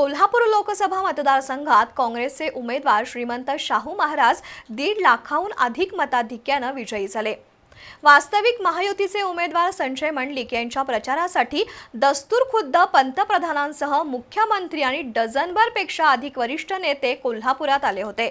कोल्हापूर लोकसभा मतदारसंघात काँग्रेसचे उमेदवार श्रीमंत शाहू महाराज दीड लाखाहून अधिक मताधिक्यानं विजयी झाले. वास्तविक महायुतीचे उमेदवार संजय मंडलिक यांच्या प्रचारासाठी दस्तूर खुद्द पंतप्रधानांसह मुख्यमंत्री आणि डझनभरपेक्षा अधिक वरिष्ठ नेते कोल्हापुरात आले होते.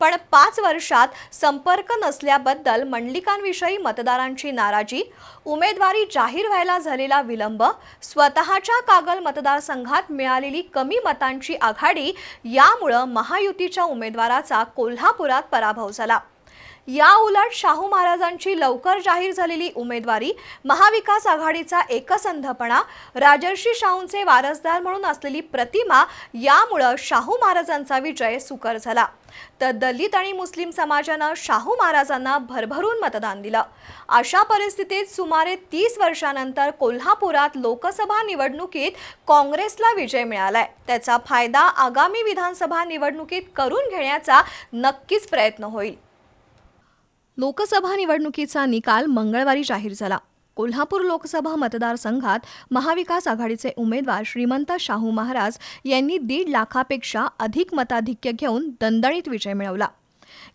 पण पाच वर्षात संपर्क नसल्याबद्दल मंडलिकांविषयी मतदारांची नाराजी उमेदवारी जाहीर व्हायला झालेला विलंब स्वतःच्या कागल मतदारसंघात मिळालेली कमी मतांची आघाडी यामुळं महायुतीच्या उमेदवाराचा कोल्हापुरात पराभव झाला. या उलट शाहू महाराजांची लवकर जाहीर झालेली उमेदवारी महाविकास आघाडीचा एकसंधपणा राजर्षी शाहूंचे वारसदार म्हणून असलेली प्रतिमा यामुळं शाहू महाराजांचा विजय सुकर झाला. तर दलित आणि मुस्लिम समाजानं शाहू महाराजांना भरभरून मतदान दिलं. अशा परिस्थितीत सुमारे तीस वर्षानंतर कोल्हापुरात लोकसभा निवडणुकीत काँग्रेसला विजय मिळालाय. त्याचा फायदा आगामी विधानसभा निवडणुकीत करून घेण्याचा नक्कीच प्रयत्न होईल. लोकसभा निवडणुकीचा निकाल मंगळवारी जाहीर झाला. कोल्हापूर लोकसभा मतदारसंघात महाविकास आघाडीचे उमेदवार श्रीमंत शाहू महाराज यांनी दीड लाखापेक्षा अधिक मताधिक्य घेऊन दणदणीत विजय मिळवला.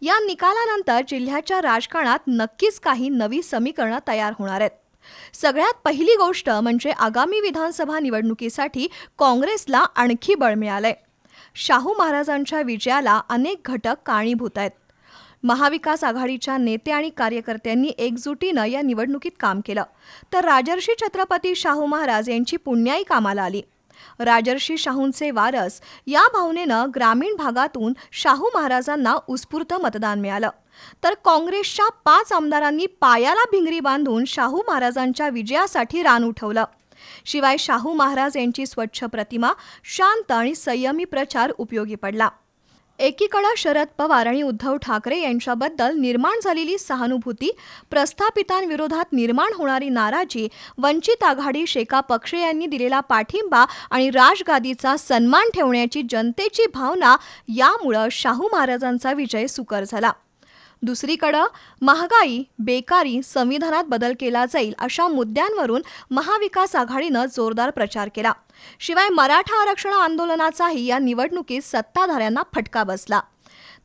या निकालानंतर जिल्ह्याच्या राजकारणात नक्कीच काही नवी समीकरणं तयार होणार आहेत. सगळ्यात पहिली गोष्ट म्हणजे आगामी विधानसभा निवडणुकीसाठी काँग्रेसला आणखी बळ मिळालंय. शाहू महाराजांच्या विजयाला अनेक घटक कारणीभूत आहेत. महाविकास आघाडीच्या नेते आणि कार्यकर्त्यांनी एकजुटीनं या निवडणुकीत काम केलं. तर राजर्षी छत्रपती शाहू महाराज यांची पुण्याई कामाला आली. राजर्षी शाहूंचे वारस या भावनेनं ग्रामीण भागातून शाहू महाराजांना उत्स्फूर्त मतदान मिळालं. तर काँग्रेसच्या पाच आमदारांनी पायाला भिंगरी बांधून शाहू महाराजांच्या विजयासाठी रान उठवलं. शिवाय शाहू महाराज यांची स्वच्छ प्रतिमा शांत आणि संयमी प्रचार उपयोगी पडला. एकीकडे शरद पवार आणि उद्धव ठाकरे यांच्याबद्दल निर्माण झालेली सहानुभूती प्रस्थापितांविरोधात निर्माण होणारी नाराजी वंचित आघाडी शेका पक्षे यांनी दिलेला पाठिंबा आणि राजगादीचा सन्मान ठेवण्याची जनतेची भावना यामुळं शाहू महाराजांचा विजय सुकर झाला. दुसरीकडं महागाई बेकारी संविधानात बदल केला जाईल अशा मुद्द्यांवरून महाविकास आघाडीनं जोरदार प्रचार केला. शिवाय मराठा आरक्षण आंदोलनाचाही या निवडणुकीत सत्ताधाऱ्यांना फटका बसला.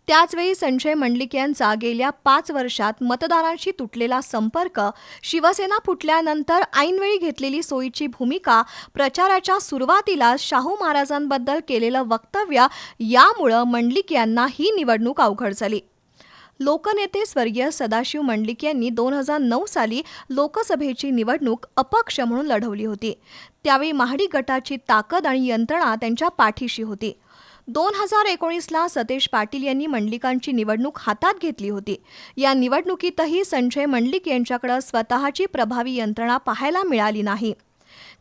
त्याचवेळी संजय मंडलिक यांचा गेल्या पाच वर्षात मतदारांशी तुटलेला संपर्क शिवसेना फुटल्यानंतर ऐनवेळी घेतलेली सोयीची भूमिका प्रचाराच्या सुरुवातीला शाहू महाराजांबद्दल केलेलं वक्तव्य यामुळं मंडलिक यांना ही निवडणूक अवघड झाली. लोकनेते स्वर्गीय सदाशिव मंडलिक यांनी दोन हजार नऊ साली लोकसभेची निवडणूक अपक्ष म्हणून लढवली होती. त्यावेळी महाडी गटाची ताकद आणि यंत्रणा त्यांच्या पाठीशी होती. दोन हजार एकोणीसला सतेश पाटील यांनी मंडलिकांची निवडणूक हातात घेतली होती. या निवडणुकीतही संजय मंडलिक यांच्याकडे स्वतःची प्रभावी यंत्रणा पाहायला मिळाली नाही.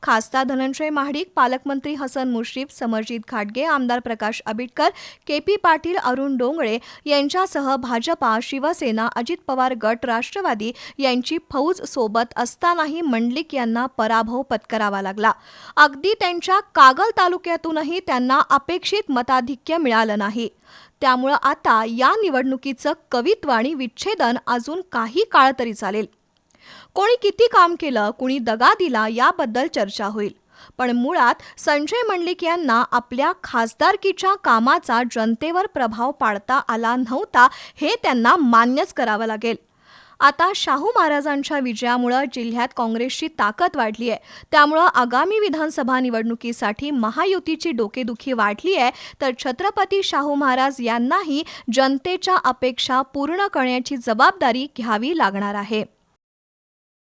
खासदार धनंजय महाडिक पालकमंत्री हसन मुश्रीफ समरजित घाटगे आमदार प्रकाश आबिटकर के पी पाटील अरुण डोंगळे यांच्यासह भाजपा शिवसेना अजित पवार गट राष्ट्रवादी यांची फौज सोबत असतानाही मंडलिक यांना पराभव पत्करावा लागला. अगदी त्यांच्या कागल तालुक्यातूनही त्यांना अपेक्षित मताधिक्य मिळालं नाही. त्यामुळं आता या निवडणुकीचं कवित्व आणि विच्छेदन अजून काही काळ तरी चालेल. कोणी किती काम केलं कुणी दगा दिला याबद्दल चर्चा होईल. पण मुळात संजय मंडलिक यांना आपल्या खासदारकीच्या कामाचा जनतेवर प्रभाव पाडता आला नव्हता हे त्यांना मान्यच करावं लागेल. आता शाहू महाराजांच्या विजयामुळं जिल्ह्यात काँग्रेसची ताकद वाढली आहे त्यामुळं आगामी विधानसभा निवडणुकीसाठी महायुतीची डोकेदुखी वाढली आहे तर छत्रपती शाहू महाराज यांनाही जनतेच्या अपेक्षा पूर्ण करण्याची जबाबदारी घ्यावी लागणार आहे.